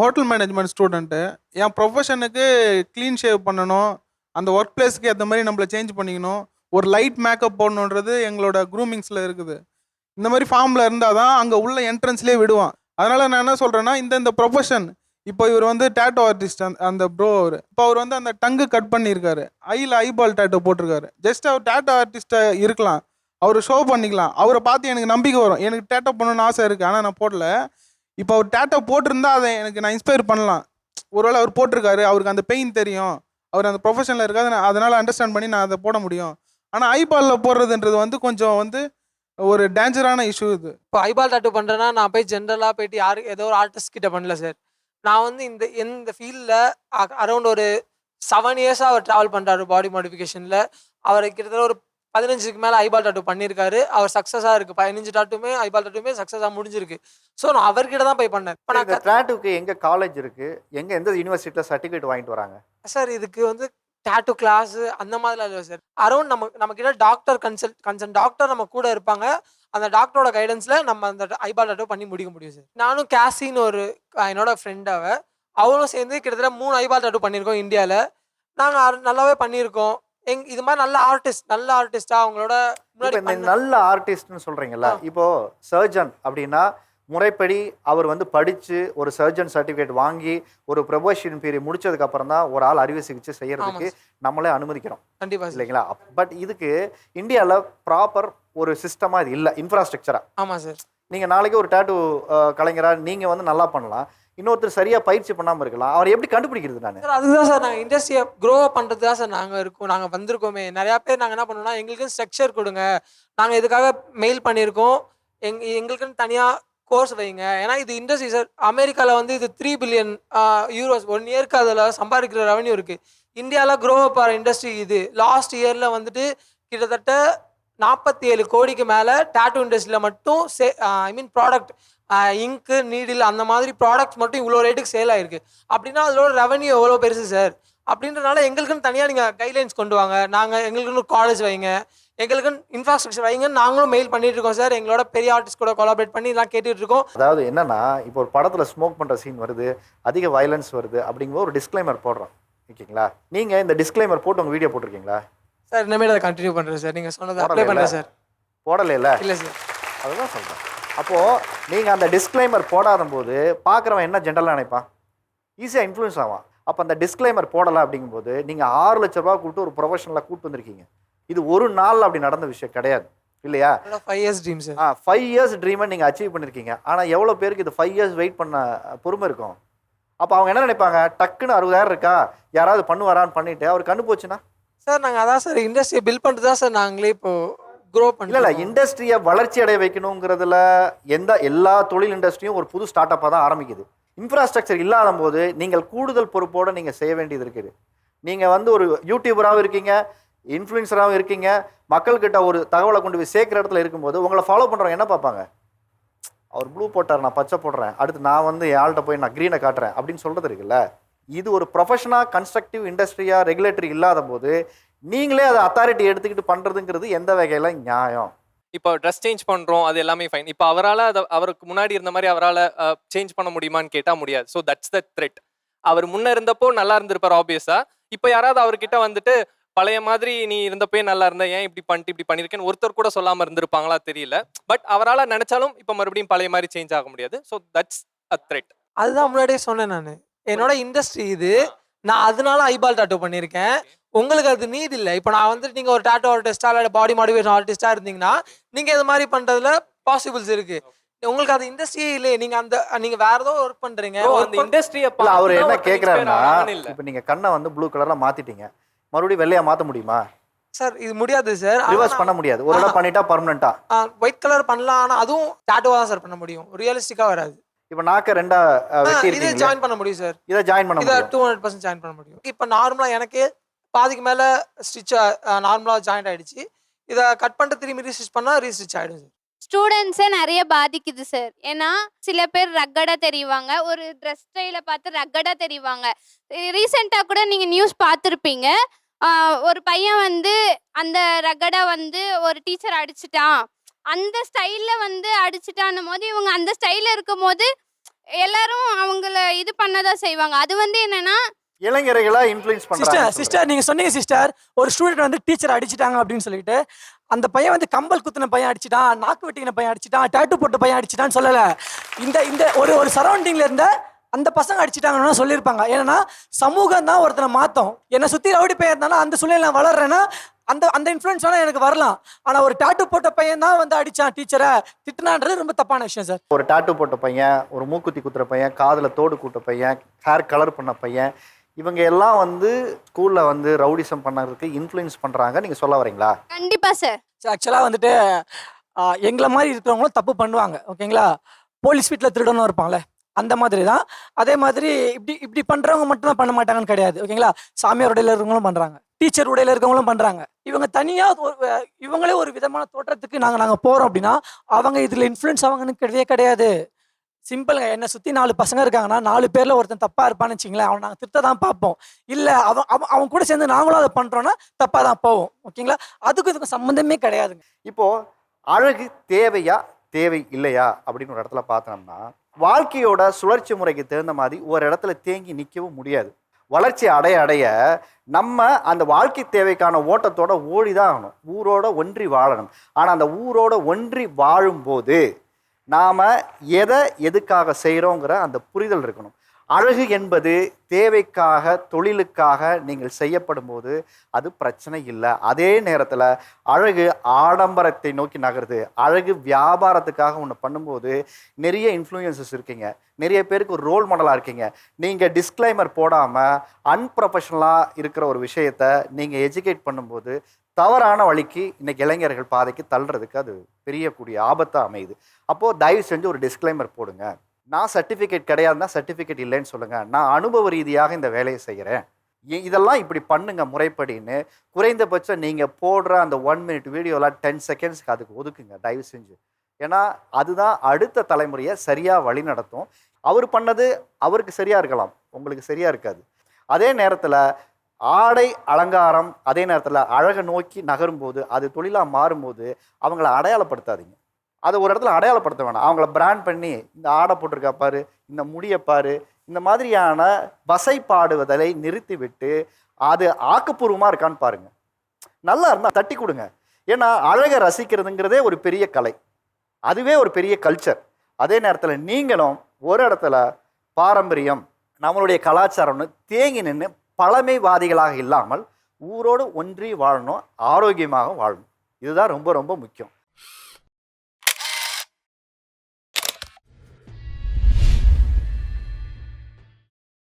Hotel management student என் ப்ரொஃபஷனுக்கு clean shave பண்ணணும் அந்த ஒர்க் பிளேஸ்க்கு ஏற்ற மாதிரி நம்மளை சேஞ்ச் பண்ணிக்கணும் ஒரு லைட் மேக்கப் போடணுன்றது எங்களோட க்ரூமிங்ஸில் இருக்குது. இந்த மாதிரி ஃபார்மில் இருந்தால் தான் அங்கே உள்ள என்ட்ரன்ஸ்லேயே விடுவான். அதனால் நான் என்ன சொல்கிறேன்னா இந்த இந்த ப்ரொஃபஷன் இப்போ இவர் வந்து டேட்டோ ஆர்டிஸ்ட் அந்த அந்த ப்ரோ அவர். இப்போ அவர் வந்து அந்த டங்கு கட் பண்ணியிருக்காரு. ஐயில் ஐபால் டேட்டோ போட்டிருக்காரு. ஜஸ்ட் அவர் டேட்டோ ஆர்டிஸ்ட்டாக இருக்கலாம். அவர் ஷோ பண்ணிக்கலாம். அவரை பார்த்து எனக்கு நம்பிக்கை வரும். எனக்கு டேட்டோ பண்ணணும்னு ஆசை இருக்குது ஆனால் நான் போடல. இப்போ அவர் டேட்டோ போட்டிருந்தா அதை எனக்கு நான் இன்ஸ்பயர் பண்ணலாம். ஒருவேளை அவர் போட்டிருக்காரு அவருக்கு அந்த பெயின் தெரியும். அவர் அந்த ப்ரொஃபஷனில் இருக்காது நான் அதனால் அண்டர்ஸ்டாண்ட் பண்ணி நான் அதை போட முடியும். ஆனால் ஐபாலில் போடுறதுன்றது வந்து கொஞ்சம் வந்து ஒரு டேஞ்சரான இஷ்யூ இது. இப்போ ஐபால் டாட்டூ பண்ணுறேன்னா நான் போய் ஜென்ரலாக போயிட்டு யாரு ஏதோ ஒரு ஆர்டிஸ்ட் கிட்ட பண்ணல சார் நான் வந்து இந்த இந்த ஃபீல்டில் அரௌண்ட் ஒரு செவன் இயர்ஸாக அவர் ட்ராவல் பண்ணுறாரு பாடி மாடிஃபிகேஷனில் அவர் கிட்டத்தட்ட ஒரு பதினஞ்சுக்கு மேலே ஐபால் டாட்டூ பண்ணியிருக்காரு. அவர் சக்ஸஸாக இருக்குது பதினஞ்சு டாட்டுமே ஐபால் டாட்டுமே சக்ஸஸாக முடிஞ்சிருக்கு. ஸோ நான் அவர்கிட்ட தான் போய் பண்ணேன். இப்போ நான் ட்ராட்டுக்கு எங்க காலேஜ் இருக்கு? எங்க எந்த யூனிவர்சிட்டியில் சர்டிஃபிகேட் வாங்கிட்டு வராங்க? சார் இதுக்கு வந்து டேட்டூ கிளாஸ் அந்த மாதிரிலாம் இல்லை சார் அரௌண்ட் நம்ம நம்ம கிட்ட டாக்டர் கன்சல்ட் கன்சல்ட் டாக்டர் நம்ம கூட இருப்பாங்க. அந்த டாக்டரோட கைடன்ஸ்ல நம்ம அந்த ஐபால் டாட்டோ பண்ணி முடிக்க முடியும் சார் நானும் கேசின்னு ஒரு என்னோட ஃப்ரெண்ட் அவ. அவளும் சேர்ந்து கிட்டத்தட்ட மூணு ஐபால் டாட்டோ பண்ணியிருக்கோம் இந்தியாவில் நாங்கள் நல்லாவே பண்ணியிருக்கோம். எங் இது மாதிரி நல்ல ஆர்டிஸ்ட் நல்ல ஆர்டிஸ்டா அவங்களோட முன்னாடி நல்ல ஆர்டிஸ்ட்னு சொல்றீங்கல்ல. இப்போ சர்ஜன் அப்படின்னா முறைப்படி அவர் வந்து படிச்சு ஒரு சர்ஜன் சர்டிஃபிகேட் வாங்கி ஒரு ப்ரொபோஷன் பீரியட் முடிச்சதுக்கு அப்புறம் தான் ஒரு ஆள் அறுவை சிகிச்சை செய்யறதுக்கு நம்மளே அனுமதிக்கிறோம். கண்டிப்பா சார். இல்லைங்களா? பட் இதுக்கு இந்தியாவில் ப்ராப்பர் ஒரு சிஸ்டமாக இது இல்லை இன்ஃப்ராஸ்ட்ரக்சரா ஆமா சார். நீங்க நாளைக்கு ஒரு டேட்டு கலைஞரா நீங்க வந்து நல்லா பண்ணலாம். இன்னொருத்தர் சரியா பயிற்சி பண்ணாம இருக்கலாம். அவர் எப்படி கண்டுபிடிக்கிறது நான்? சார் அதுதான் சார் நாங்கள் இண்டஸ்ட்ரியை க்ரோ பண்ணுறது தான் சார் நாங்கள் இருக்கோம். நாங்கள் வந்திருக்கோமே. நிறையா பேர் நாங்கள் என்ன பண்ணோம்னா எங்களுக்கு ஸ்ட்ரக்சர் கொடுங்க. நாங்கள் இதுக்காக மெயில் பண்ணியிருக்கோம். எங் எங்களுக்குன்னு தனியாக கோர்ஸ் வைங்க. ஏன்னா இது இண்டஸ்ட்ரி சார் அமெரிக்காவில் வந்து இது த்ரீ பில்லியன் யூரோஸ் ஒன் இயர்க்கு அதில் சம்பாதிக்கிற ரெவன்யூ இருக்குது இந்தியாவில் க்ரோ அப் ஆகிற இண்டஸ்ட்ரி இது. லாஸ்ட் இயரில் வந்துட்டு கிட்டத்தட்ட நாற்பத்தி ஏழு கோடிக்கு மேலே டேட்டூ இண்டஸ்ட்ரியில் மட்டும் சே ஐ மீன் ப்ராடக்ட் இங்கு நீடில் அந்த மாதிரி ப்ராடக்ட்ஸ் மட்டும் இவ்வளோ ரேட்டுக்கு சேல் ஆயிருக்கு. அப்படின்னா அதோட ரெவன்யூ எவ்வளோ பெருசு சார் அப்படின்றனால எங்களுக்குன்னு தனியாக நீங்கள் கைட்லைன்ஸ் கொண்டு வாங்க. நாங்கள் எங்களுக்குன்னு காலேஜ் வைங்க. எங்களுக்குன்னு இன்ஃப்ராஸ்ட்ரக்சர் வைங்கன்னு நாங்களும் மெயில் பண்ணிட்டு இருக்கோம் சார் எங்களோட பெரிய ஆர்டிஸ்ட் கூட கொலாபரேட் பண்ணி இதெல்லாம் கேட்டுட்டு இருக்கோம். அதாவது என்னன்னா இப்போ ஒரு படத்தில் ஸ்மோக் பண்ணுற சீன் வருது அதிக வயலன்ஸ் வருது அப்படிங்கும்போது ஒரு டிஸ்க்ளைமர் போடுறோம். ஓகேங்களா? நீங்கள் இந்த டிஸ்க்ளைமர் போட்டு உங்கள் வீடியோ போட்டிருக்கீங்களா? சார் இனிமேல் அதை கண்டினியூ பண்ணுறேன் சார். நீங்கள் சொன்னதை அப்ளை? பண்ணுறேன் சார். போடலைல்ல இல்லை சார். அதுதான் சொல்றேன். அப்போ நீங்க அந்த டிஸ்க்ளைமர் போடாத போது பார்க்குறவன் என்ன ஜென்ரலாக நினைப்பான்? ஈஸியாக இன்ஃப்ளூயன்ஸ் ஆவான். அப்போ அந்த டிஸ்க்ளைமர் போடலை அப்படிங்கும்போது நீங்க ஆறு லட்ச ரூபா கூப்பிட்டு ஒரு ப்ரொஃபஷனலாக கூப்பிட்டு வந்திருக்கீங்க. இது ஒரு நாள் அப்படி நடந்த விஷயம் கிடையாது. இல்லையா? Five years dream sir ah five years ட்ரீமை நீங்கள் அச்சீவ் பண்ணியிருக்கீங்க ஆனால் எவ்வளோ பேருக்கு இது ஃபைவ் இயர்ஸ் வெயிட் பண்ண பொறுமை இருக்கும்? அப்போ அவங்க என்ன நினைப்பாங்க? டக்குன்னு அறுபதாயிரம் இருக்கா? யாராவது பண்ணுவாரான்னு பண்ணிட்டு அவர் கண்ணு போச்சுன்னா? சார் நாங்கள் அதான் சார் இண்டஸ்ட்ரியை பில்ட் பண்ணிட்டு தான் சார் நாங்களே இப்போ க்ரோ இல்லை இல்லை இண்டஸ்ட்ரியை வளர்ச்சி அடைய வைக்கணுங்கிறதுல எந்த எல்லா தொழில் இண்டஸ்ட்ரியும் ஒரு புது ஸ்டார்ட் அப்பாக தான் ஆரம்பிக்குது. இன்ஃப்ராஸ்ட்ரக்சர் இல்லாத போது நீங்கள் கூடுதல் பொறுப்போடு நீங்கள் செய்ய வேண்டியது இருக்குது. நீங்கள் வந்து ஒரு யூடியூபராகவும் இருக்கீங்க இன்ஃப்ளூயன்சராகவும் இருக்கீங்க மக்கள்கிட்ட ஒரு தகவலை கொண்டு போய் சேர்க்குற இடத்துல இருக்கும்போது உங்களை ஃபாலோ பண்ணுறவங்க என்ன பார்ப்பாங்க? அவர் ப்ளூ போட்டார் நான் பச்சை போடுறேன் அடுத்து நான் வந்து என் ஆள்கிட்ட போய் நான் க்ரீனை காட்டுறேன் அப்படின்னு சொல்கிறது இருக்குல்ல? இது ஒரு ப்ரொஃபஷனாக கன்ஸ்ட்ரக்டிவ் இண்டஸ்ட்ரியாக ரெகுலேட்டரி இல்லாத போது நீங்களே அதை அத்தாரிட்டி எடுத்துக்கிட்டு பண்ணுறதுங்கிறது எந்த வகையில் நியாயம்? இப்போ ட்ரெஸ் சேஞ்ச் பண்றோம் அது எல்லாமே ஃபைன் இப்போ அவரால் அதை அவருக்கு முன்னாடி இருந்த மாதிரி அவரால் சேஞ்ச் பண்ண முடியுமான்னு கேட்டா முடியாது. ஸோ தட்ஸ் த த்ரெட் அவர் முன்ன இருந்தப்போ நல்லா இருந்திருப்பார் ஆப்வியஸா இப்போ யாராவது அவர்கிட்ட வந்துட்டு பழைய மாதிரி நீ இருந்தப்பே நல்லா இருந்த ஏன் இப்படி பண்ணிட்டு இப்படி பண்ணிருக்கேன்னு? ஒருத்தர் கூட சொல்லாம இருந்திருப்பாங்களா தெரியல. பட் அவரால் நினைச்சாலும் இப்போ மறுபடியும் பழைய மாதிரி சேஞ்ச் ஆக முடியாது. ஸோ தட்ஸ் அ த்ரெட் அதுதான் முன்னாடியே சொன்னேன் நான். என்னோட இண்டஸ்ட்ரி இது. நான் அதனால ஐபால் டாட்டூ பண்ணியிருக்கேன். உங்களுக்கு அது நீட் இல்லை. இப்போ நான் வந்துட்டு நீங்கள் ஒரு டாட்டூ ஆர்டிஸ்டா இல்லை பாடி மாடிஃபிகேஷன் ஆர்டிஸ்டா இருந்தீங்கன்னா நீங்கள் இது மாதிரி பண்ணுறதுல பாசிபிள்ஸ் இருக்கு. உங்களுக்கு அது இண்டஸ்ட்ரியே இல்லையே. நீங்கள் அந்த நீங்கள் வேற ஏதோ ஒர்க் பண்ணுறீங்க அந்த இண்டஸ்ட்ரியை அவர் என்ன கேக்குறாருன்னா இப்போ நீங்க கண்ணை வந்து ப்ளூ கலர்ல மாத்திட்டீங்க. மறுபடியும் வெள்ளையா மாத்த முடியுமா? சார் இது முடியாது சார். ரிவர்ஸ் பண்ண முடியாது. ஒரு தடவை பண்ணிட்டா பர்மனண்டா ஒயிட் கலர் பண்ணலாம். ஆனால் அதுவும் டாட்டூவாக தான் சார் பண்ண முடியும். ரியலிஸ்டிக்காக வராது. இப்போ நாக்க ரெண்டா வெட்டி இது ஜாயின் பண்ண முடியும் சார் இதை ஜாயின் பண்ண இதை முடியும். டூ ஹண்ட்ரட் பர்சன்ட் ஜாயின் பண்ண முடியும். இப்போ நார்மலாக எனக்கே பாதிக்கு மேலே ஸ்டிச் நார்மலாக ஜாயிண்ட் ஆயிடுச்சு. இதை கட் பண்ணிட்டு திரும்பி ரீஸ்டிச் பண்ணால் ரீஸ்டிச் ஆகிடும் சார் ஸ்டூடெண்ட்ஸை நிறைய பாதிக்குது சார் ஏன்னா சில பேர் ரக்கடா தெரிவாங்க. ஒரு ட்ரெஸ் ஸ்டைலை பார்த்து ரக்கடா தெரிவாங்க. ரீசெண்டாக கூட நீங்கள் நியூஸ் பார்த்துருப்பீங்க. ஒரு பையன் வந்து அந்த ரக்கடா வந்து ஒரு டீச்சர் அடிச்சிட்டான். அந்த ஸ்டைலில் வந்து அடிச்சிட்டான்னும் போது இவங்க அந்த ஸ்டைலில் இருக்கும் போது எல்லாரும் அவங்கள இது பண்ணதான் செய்வாங்க. அது வந்து என்னன்னா இளைஞர்களை இன்ஃப்ளூயன்ஸ் சிஸ்டர் பண்றாங்க சிஸ்டர் நீங்க சொன்னீங்க சிஸ்டர் ஒரு ஸ்டூடெண்ட் வந்து டீச்சர் அடிச்சிட்டாங்க அப்படின்னு சொல்லிட்டு அந்த பையன் வந்து கம்பல் குத்துன பையன் அடிச்சிட்டான் நாக்கு வெட்டின பையன் அடிச்சிட்டான் டேட்டு போட்ட பையன் அடிச்சிட்டான்னு சொல்லல. இந்த இந்த ஒரு ஒரு சரௌண்டிங்ல இருந்த அந்த பசங்க அடிச்சிட்டாங்கன்னு சொல்லியிருப்பாங்க. ஏன்னா சமூகம் தான் ஒருத்தனை மாத்தம். என்னை சுத்தி ரவுடி பையன் இருந்தானா அந்த சூழ்நிலை நான் வளர்றேன்னா அந்த அந்த இன்ஃப்ளூயன்ஸ் வேணா எனக்கு வரலாம். ஆனா ஒரு டாட்டு போட்ட பையன் தான் வந்து அடிச்சான் டீச்சரை திட்டினான்றது ரொம்ப தப்பான விஷயம் சார் ஒரு டாட்டூ போட்ட பையன் ஒரு மூக்குத்தி குத்துற பையன் காதில் தோடு கூட்ட பையன் ஹேர் கலர் பண்ண பையன் இவங்க எல்லாம் வந்து ஸ்கூலில் வந்து ரவுடிசம் பண்ணறதுக்கு இன்ஃப்ளூயன்ஸ் பண்ணுறாங்க நீங்கள் சொல்ல வரீங்களா? கண்டிப்பா சார் ஆக்சுவலாக வந்துட்டு எங்களை மாதிரி இருக்கிறவங்களும் தப்பு பண்ணுவாங்க ஓகேங்களா போலீஸ் வீட்டில் திருடனும் இருப்பாங்களே அந்த மாதிரி தான். அதே மாதிரி இப்படி இப்படி பண்ணுறவங்க மட்டும் தான் பண்ண மாட்டாங்கன்னு கிடையாது ஓகேங்களா சாமியார் உடையில இருக்கவங்களும் பண்ணுறாங்க டீச்சர் உடையில இருக்கவங்களும் பண்ணுறாங்க இவங்க தனியாக ஒரு இவங்களே ஒரு விதமான தோற்றத்துக்கு நாங்கள் நாங்கள் போகிறோம் அப்படின்னா அவங்க இதில் இன்ஃப்ளூயன்ஸ் ஆவாங்கன்னு கிடையவே கிடையாது. சிம்பிளுங்க என்னை சுற்றி நாலு பசங்க இருக்காங்கன்னா நாலு பேரில் ஒருத்தன் தப்பாக இருப்பான்னு வச்சிங்களேன் அவனை நாங்கள் திருத்த தான் பார்ப்போம். இல்லை அவன் அவன் அவன் கூட சேர்ந்து நாங்களும் அதை பண்ணுறோன்னா தப்பாக தான் போவோம். ஓகேங்களா? அதுக்கும் இதுக்கும் சம்மந்தமே கிடையாதுங்க. இப்போ அழகு தேவையா தேவை இல்லையா அப்படின்னு ஒரு இடத்துல பார்த்தோம்னா வாழ்க்கையோட சுழற்சி முறைக்கு தகுந்த மாதிரி ஒரு இடத்துல தேங்கி நிற்கவும் முடியாது. வளர்ச்சி அடைய அடைய நம்ம அந்த வாழ்க்கை தேவைக்கான ஓட்டத்தோட ஓடி தான் ஆகணும். ஊரோட ஒன்றி வாழணும். ஆனால் அந்த ஊரோட ஒன்றி வாழும்போது நாம் எதை எதுக்காக செய்கிறோங்கிற அந்த புரிதல் இருக்கணும். அழகு என்பது தேவைக்காக தொழிலுக்காக நீங்கள் செய்யப்படும் போது அது பிரச்சனை இல்லை. அதே நேரத்தில் அழகு ஆடம்பரத்தை நோக்கி நகருது. அழகு வியாபாரத்துக்காக ஒன்று பண்ணும்போது நிறைய இன்ஃப்ளூயன்சஸ் இருக்கீங்க. நிறைய பேருக்கு ஒரு ரோல் மாடலாக இருக்கீங்க. நீங்கள் டிஸ்க்ளைமர் போடாமல் அன்ப்ரொஃபஷனலாக இருக்கிற ஒரு விஷயத்த நீங்கள் எஜுகேட் பண்ணும்போது தவறான வழிக்கு இன்னைக்கு இளைஞர்கள் பாதைக்கு தள்ளுறதுக்கு அது பெரியக்கூடிய ஆபத்தாக அமையுது. அப்போது தயவு செஞ்சு ஒரு டிஸ்க்ளைமர் போடுங்க. நான் சர்டிஃபிகேட் கிடையாதுன்னா சர்டிஃபிகேட் இல்லைன்னு சொல்லுங்கள் நான் அனுபவ ரீதியாக இந்த வேலையை செய்கிறேன் இதெல்லாம் இப்படி பண்ணுங்க முறைப்படின்னு குறைந்தபட்சம் நீங்கள் போடுற அந்த ஒன் மினிட் வீடியோவில் டென் செகண்ட்ஸ்க்கு அதுக்கு ஒதுக்குங்க தயவு செஞ்சு. ஏன்னா அதுதான் அடுத்த தலைமுறையை சரியாக வழி நடத்தும். அவர் பண்ணது அவருக்கு சரியாக இருக்கலாம். உங்களுக்கு சரியாக இருக்காது. அதே நேரத்தில் ஆடை அலங்காரம் அதே நேரத்தில் அழகை நோக்கி நகரும்போது அது தொழிலாக மாறும்போது அவங்கள அடையாளப்படுத்தாதீங்க. அதை ஒரு இடத்துல அடையாளப்படுத்த வேணாம். அவங்கள பிராண்ட் பண்ணி இந்த ஆடை போட்டிருக்கா பாரு இந்த முடியை பாரு இந்த மாதிரியான வசைப்பாடுவதை நிறுத்திவிட்டு அது ஆக்கப்பூர்வமாக இருக்கான்னு பாருங்க. நல்லா இருந்தால் தட்டி கொடுங்க. ஏன்னா அழகை ரசிக்கிறதுங்கிறதே ஒரு பெரிய கலை. அதுவே ஒரு பெரிய கல்ச்சர் அதே நேரத்தில் நீங்களும் ஒரு இடத்துல பாரம்பரியம் நம்மளுடைய கலாச்சாரம்னு தேங்கி நின்று பழமைவாதிகளாக இல்லாமல் ஊரோடு ஒன்றி வாழணும் ஆரோக்கியமாக வாழணும். இதுதான் ரொம்ப ரொம்ப முக்கியம்.